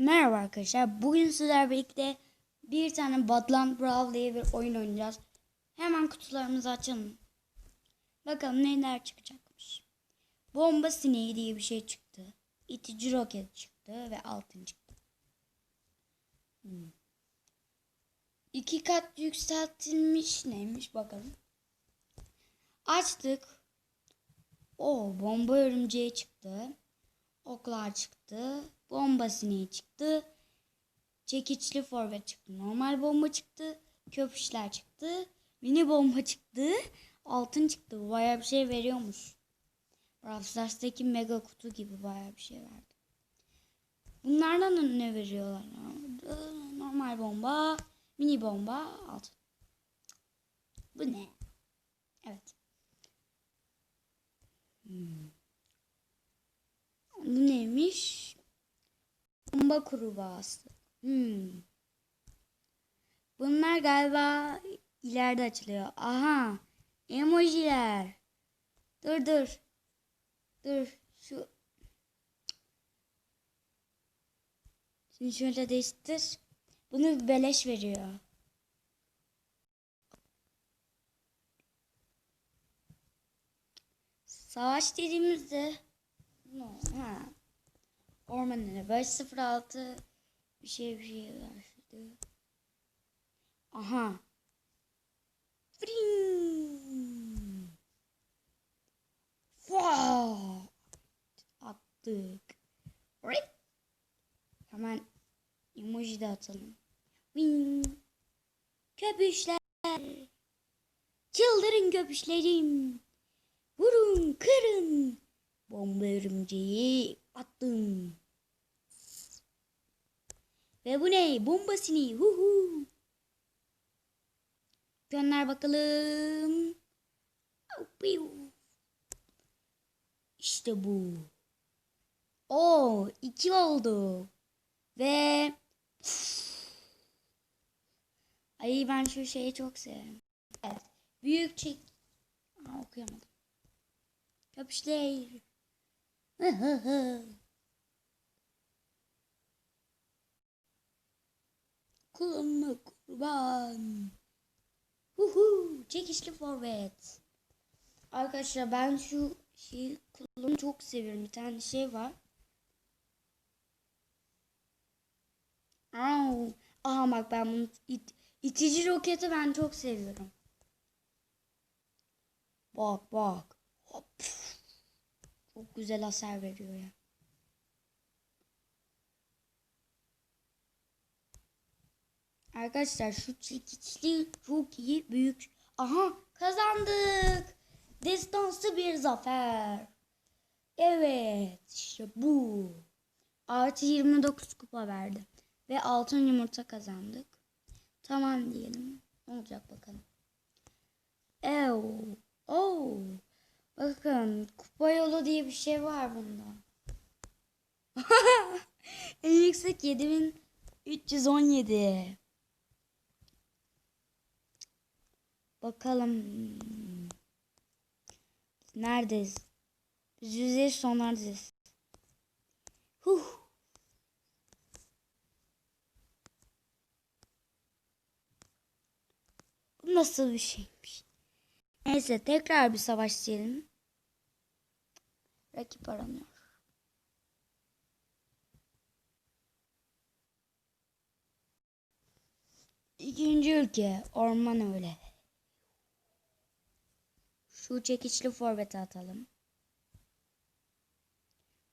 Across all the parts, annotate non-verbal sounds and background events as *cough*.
Merhaba arkadaşlar. Bugün sizlerle birlikte bir tane Badland Brawl diye bir oyun oynayacağız. Hemen kutularımızı açalım. Bakalım neler çıkacakmış. Bomba sineği diye bir şey çıktı. İtici roket çıktı ve altın çıktı. Hmm. İki kat yükseltilmiş neymiş bakalım. Açtık. O bomba örümceği çıktı. Oklar çıktı. Bomba sineği çıktı. Çekiçli forvet çıktı. Normal bomba çıktı. Köpüşler çıktı. Mini bomba çıktı. Altın çıktı. Bu Bayağı bir şey veriyormuş. Brawl mega kutu gibi bayağı bir şey verdi. Bunlardan da ne veriyorlar? Normal bomba, mini bomba, altın. Bu ne? Evet. Hmm. Bu neymiş? Bomba kurbağası. Hmm. Bunlar galiba ileride açılıyor. Aha. Emojiler. Dur dur. Dur. Şu. Şimdi şöyle değiştir. Bunu beleş veriyor. Savaş dediğimizde no, ha. Ormanları 506 bir şey bir şey başladı. Aha. Fring. Wow. Attık. Right. Hemen emoji de atalım. Wing. Köpüşler. Çıldırın köpüşlerim. Vurun kırın. Bomba örümceği attım. Ve bu ne? Bomba sineği. Hu hu. Gönder bakalım. İşte bu. O iki oldu. Ve Ay ben şu şeyi çok severim. Evet. Büyük çek. Aa, okuyamadım. Köpüşler. *laughs* Kullanma kurban. Huhu, çekişli forvet. Arkadaşlar ben şu şeyi kullanmayı çok seviyorum. Bir tane şey var. Au. Aha bak ben bunu it, itici roketi ben çok seviyorum. Bak bak. Hop. Çok güzel hasar veriyor ya. Arkadaşlar şu çekiçli çok iyi büyük. Aha kazandık. Destansı bir zafer. Evet işte bu. Artı 29 kupa verdi. Ve altın yumurta kazandık. Tamam diyelim. Ne olacak bakalım. Ev. Oh. Bakın kupa yolu diye bir şey var bunda. *laughs* en yüksek 7317. Bakalım. Neredeyiz? Biz yüzey sonlardayız. Huh. Bu nasıl bir şeymiş? Neyse tekrar bir savaş diyelim. Rakip aranıyor. İkinci ülke orman öyle. Şu çekiçli forveti atalım.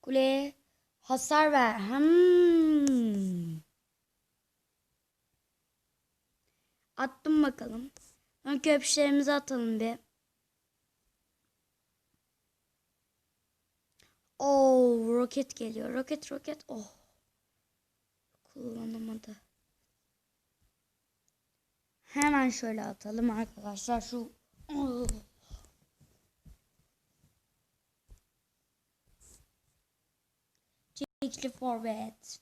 Kuleye hasar ver. Hmm. Attım bakalım. Ön köpüşlerimizi atalım bir. Oo, roket geliyor. Roket roket. Oh. Kullanamadı. Hemen şöyle atalım arkadaşlar. Şu oh. Çekli forvet.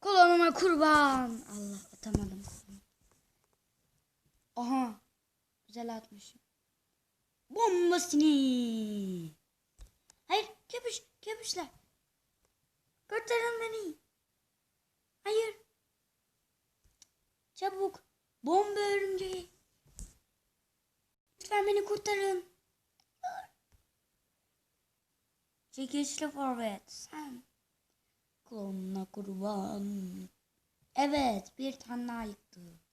Kolonuma kurban. Allah atamadım. Aha. Güzel atmışım. bombasını. Hayır köpüş köpüşler. Kurtarın beni. Hayır. Çabuk. Bomba örümceği. Lütfen beni kurtarın. Çekişli forvet. Sen. Klonuna kurban. Evet bir tane daha yıktı.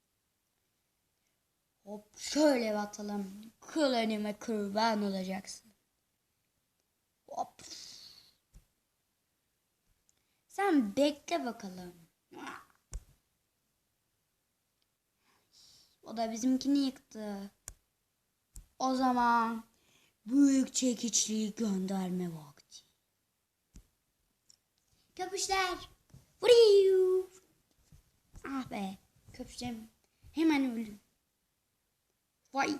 Hop şöyle bir atalım. Klonime kurban olacaksın. Hop. Sen bekle bakalım. O da bizimkini yıktı. O zaman büyük çekiçliği gönderme vakti. Köpüşler. Vuruyu. Ah be. Köpüşlerim hemen öldü. Vay.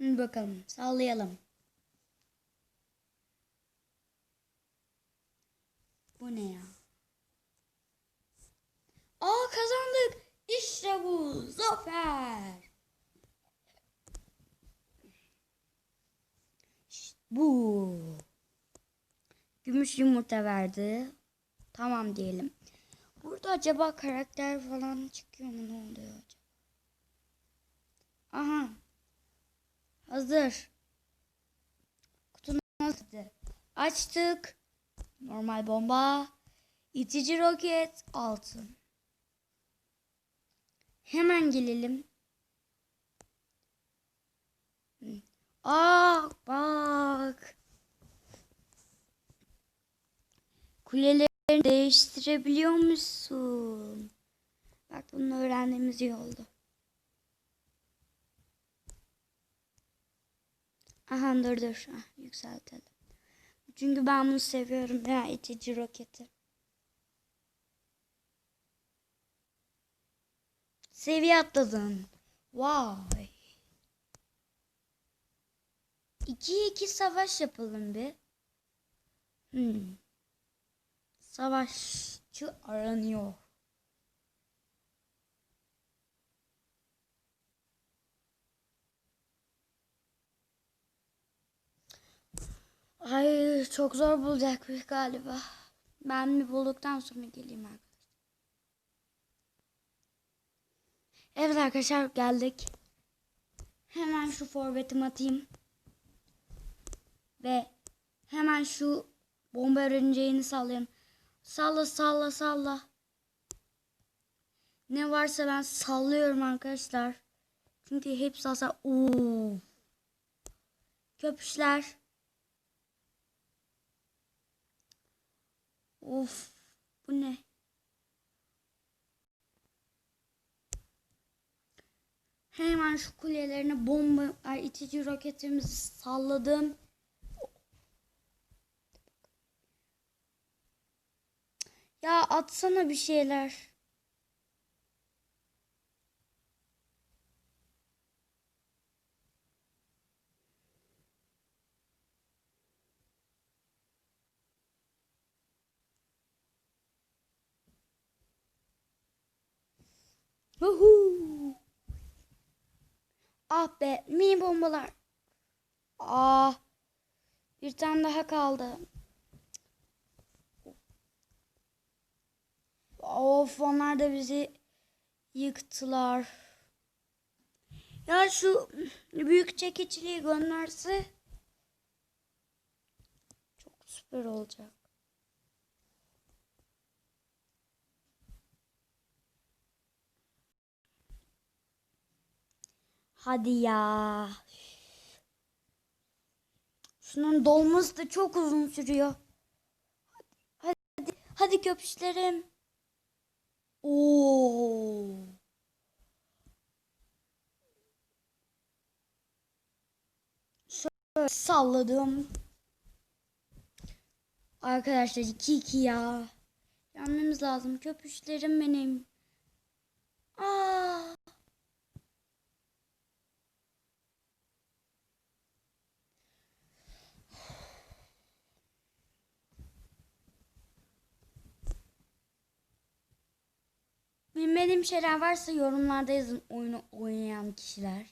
Hı, bakalım sallayalım. Bu ne ya? Aa kazandık. İşte bu. Zafer. İşte bu. Gümüş yumurta verdi. Tamam diyelim. Burada acaba karakter falan çıkıyor mu? Ne oluyor acaba? Aha. Hazır. Kutu nasıl? Açtık. Normal bomba. İtici roket altın. Hemen gelelim. Aa bak. Kulelerini değiştirebiliyor musun? Bak bunu öğrendiğimiz iyi oldu. Aha dur dur. Ah, yükseltelim. Çünkü ben bunu seviyorum ya itici roketi. Seviye atladın. Vay. 2 2 savaş yapalım bir. Hmm. Savaşçı aranıyor. Ay çok zor bulacak galiba. Ben bir bulduktan sonra geleyim arkadaşlar. Evet arkadaşlar geldik. Hemen şu forvetimi atayım. Ve hemen şu bomba örümceğini sallayayım. Salla salla salla. Ne varsa ben sallıyorum arkadaşlar. Çünkü hepsi hasar. Oo. Köpüşler. Of. Bu ne? Hemen şu kulelerine bomba, itici roketimizi salladım. Ya atsana bir şeyler. Woohoo! Ah be mini bombalar. Ah bir tane daha kaldı. Of onlar da bizi yıktılar. Ya şu büyük çekiciliği gönderse çok süper olacak. Hadi ya. Şunun dolması da çok uzun sürüyor. Hadi, hadi, hadi köpüşlerim. Oo. Salladım. Arkadaşlar 2-2 ya. Yenmemiz lazım. Köpüşlerim benim. Aa. Bilmediğim şeyler varsa yorumlarda yazın oyunu oynayan kişiler.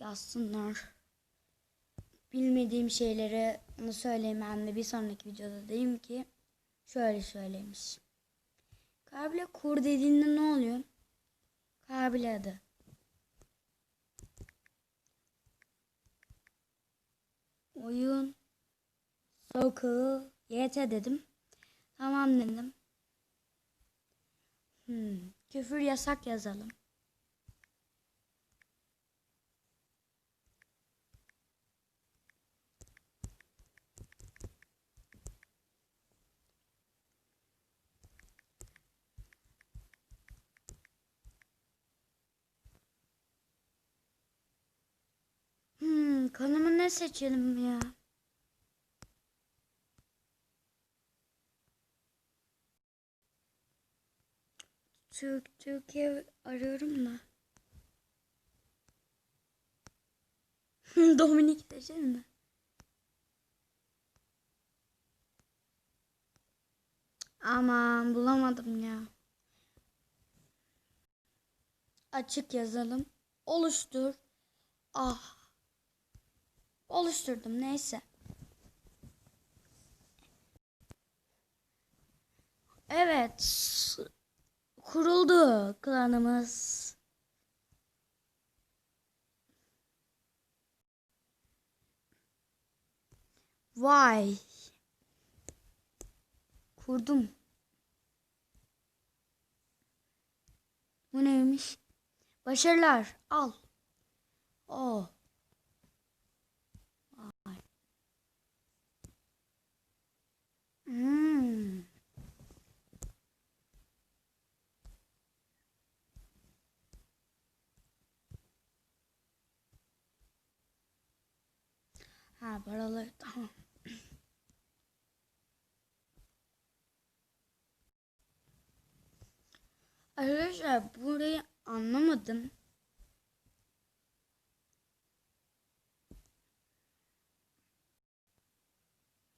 Yazsınlar. Bilmediğim şeyleri onu söyleyeyim ben de bir sonraki videoda diyeyim ki şöyle söylemiş. Kabile kur dediğinde ne oluyor? Kabile adı. Oyun sokağı YT dedim. Tamam dedim. Hmm, küfür yasak yazalım. Hmm, konumu ne seçelim ya? Türk Türkiye arıyorum da. *laughs* Dominik seçelim mi? Aman bulamadım ya. Açık yazalım. Oluştur. Ah. Oluşturdum neyse. Evet. Kuruldu klanımız. Vay. Kurdum. Bu neymiş? Başarılar. Al. Oh. Vay. Hmm. Ha paraları tamam. Arkadaşlar burayı anlamadım.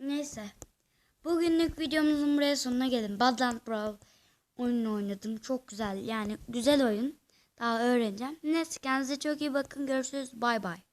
Neyse. Bugünlük videomuzun buraya sonuna gelin. Badland Brawl oyununu oynadım. Çok güzel. Yani güzel oyun. Daha öğreneceğim. Neyse kendinize çok iyi bakın. Görüşürüz. Bay bay.